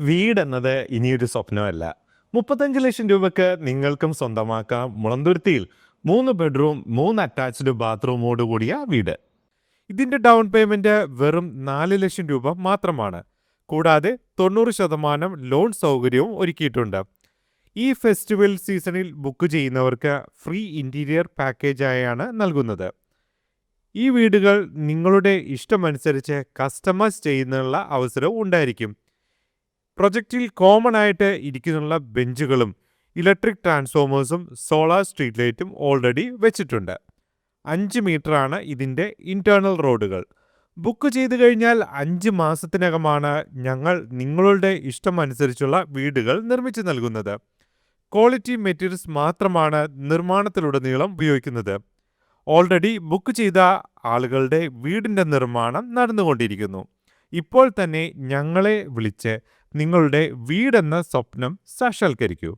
വീടെന്നത് ഇനിയൊരു സ്വപ്നമല്ല. മുപ്പത്തഞ്ച് ലക്ഷം രൂപക്ക് നിങ്ങൾക്കും സ്വന്തമാക്കാം. മുളന്തുരുത്തിയിൽ മൂന്ന് ബെഡ്റൂം മൂന്ന് അറ്റാച്ച്ഡ് ബാത്റൂമോട് കൂടിയ വീട്. ഇതിന്റെ ഡൗൺ പേയ്മെന്റ് വെറും നാല് ലക്ഷം രൂപ മാത്രമാണ്. കൂടാതെ തൊണ്ണൂറ് ശതമാനം ലോൺ സൗകര്യവും ഒരുക്കിയിട്ടുണ്ട്. ഈ ഫെസ്റ്റിവൽ സീസണിൽ ബുക്ക് ചെയ്യുന്നവർക്ക് ഫ്രീ ഇന്റീരിയർ പാക്കേജായാണ് നൽകുന്നത്. ഈ വീടുകൾ നിങ്ങളുടെ ഇഷ്ടമനുസരിച്ച് കസ്റ്റമൈസ് ചെയ്യുന്നതിനുള്ള അവസരവും ഉണ്ടായിരിക്കും. പ്രൊജക്റ്റിൽ കോമൺ ആയിട്ട് ഇരിക്കുന്നുള്ള ബെഞ്ചുകളും ഇലക്ട്രിക് ട്രാൻസ്ഫോമേഴ്സും സോളാർ സ്ട്രീറ്റ് ലൈറ്റും ഓൾറെഡി വെച്ചിട്ടുണ്ട്. അഞ്ച് മീറ്ററാണ് ഇതിന്റെ ഇന്റേർണൽ റോഡുകൾ ബുക്ക് ചെയ്തു കഴിഞ്ഞാൽ അഞ്ച് മാസത്തിനകമാണ് ഞങ്ങൾ നിങ്ങളുടെ ഇഷ്ടമനുസരിച്ചുള്ള വീടുകൾ നിർമ്മിച്ചു നൽകുന്നത്. ക്വാളിറ്റി മെറ്റീരിയൽസ് മാത്രമാണ് നിർമ്മാണത്തിലുടനീളം ഉപയോഗിക്കുന്നത്. ഓൾറെഡി ബുക്ക് ചെയ്ത ആളുകളുടെ വീടിന്റെ നിർമ്മാണം നടന്നുകൊണ്ടിരിക്കുന്നു. ഇപ്പോൾ തന്നെ ഞങ്ങളെ വിളിച്ച് നിങ്ങളുടെ വീടെന്ന സ്വപ്നം സാക്ഷാത്കരിക്കൂ.